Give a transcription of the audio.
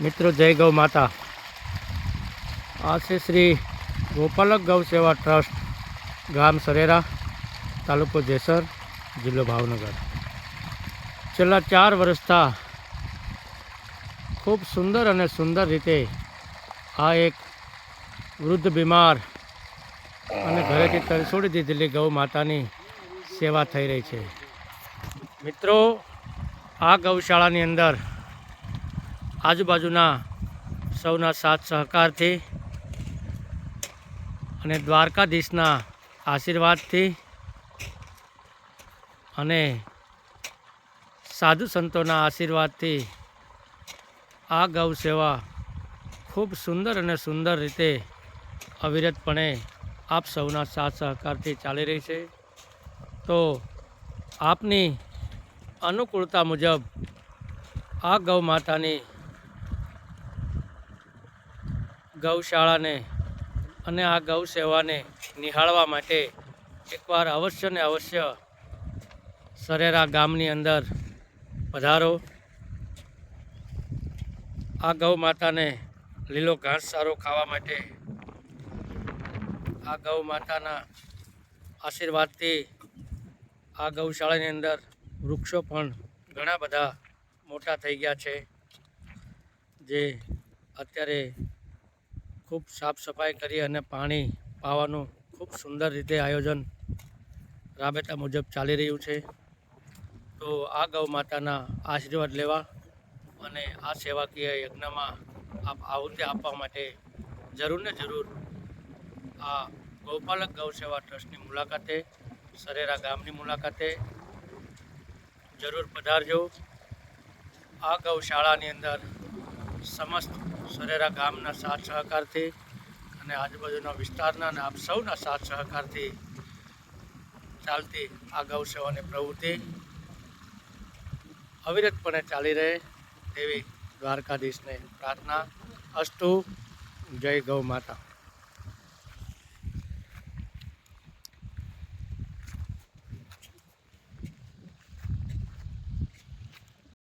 મિત્રો, જય ગૌ માતા. આ છે શ્રી ગોપાલક ગૌ સેવા ટ્રસ્ટ, ગામ સરેરા, તાલુકો જેસર, જિલ્લો ભાવનગર. છેલ્લા ચાર વર્ષતા ખૂબ સુંદર અને સુંદર રીતે આ એક વૃદ્ધ બીમાર અને ઘરેથી તરસોડી દીધેલી ગૌ માતાની સેવા થઈ રહી છે. મિત્રો, આ ગૌશાળાની અંદર આજુબાજુના સૌના સાથ સહકારથી અને દ્વારકાધીશના આશીર્વાદથી અને સાધુ સંતોના આશીર્વાદથી આ ગૌ સેવા ખૂબ સુંદર અને સુંદર રીતે અવિરતપણે આપ સૌના સાથ સહકારથી ચાલી રહી છે. તો આપની અનુકૂળતા મુજબ આ ગૌ માતાની ગૌશાળાને અને આ ગૌ સેવાને નિહાળવા માટે એકવાર અવશ્ય ને અવશ્ય સરેરા ગામની અંદર પધારો. આ ગૌ માતાને લીલો ઘાસચારો ખાવા માટે આ ગૌ માતાના આશીર્વાદથી આ ગૌશાળાની અંદર વૃક્ષો પણ ઘણા બધા મોટા થઈ ગયા છે, જે અત્યારે ખૂબ સાફ સફાઈ કરી અને પાણી પાવાનું ખૂબ સુંદર રીતે આયોજન રાબેતા મુજબ ચાલી રહ્યું છે. તો આ ગૌ માતાના આશીર્વાદ લેવા અને આ સેવાકીય યજ્ઞમાં આપ આહુતિ આપવા માટે જરૂર ને જરૂર આ ગૌપાલક ગૌ સેવા ટ્રસ્ટની મુલાકાતે, સરેરા ગામની મુલાકાતે જરૂર પધારજો. આ ગૌશાળાની અંદર સમસ્ત સરેરા ગામના સાથ સહકારથી અને આજુબાજુના વિસ્તારના અને આપ સૌના સાથ સહકારથી ચાલતી આ ગૌ સેવાની પ્રવૃત્તિ અવિરતપણે ચાલી રહે તેવી દ્વારકાધીશને પ્રાર્થના. અસ્તુ, જય ગૌ માતા.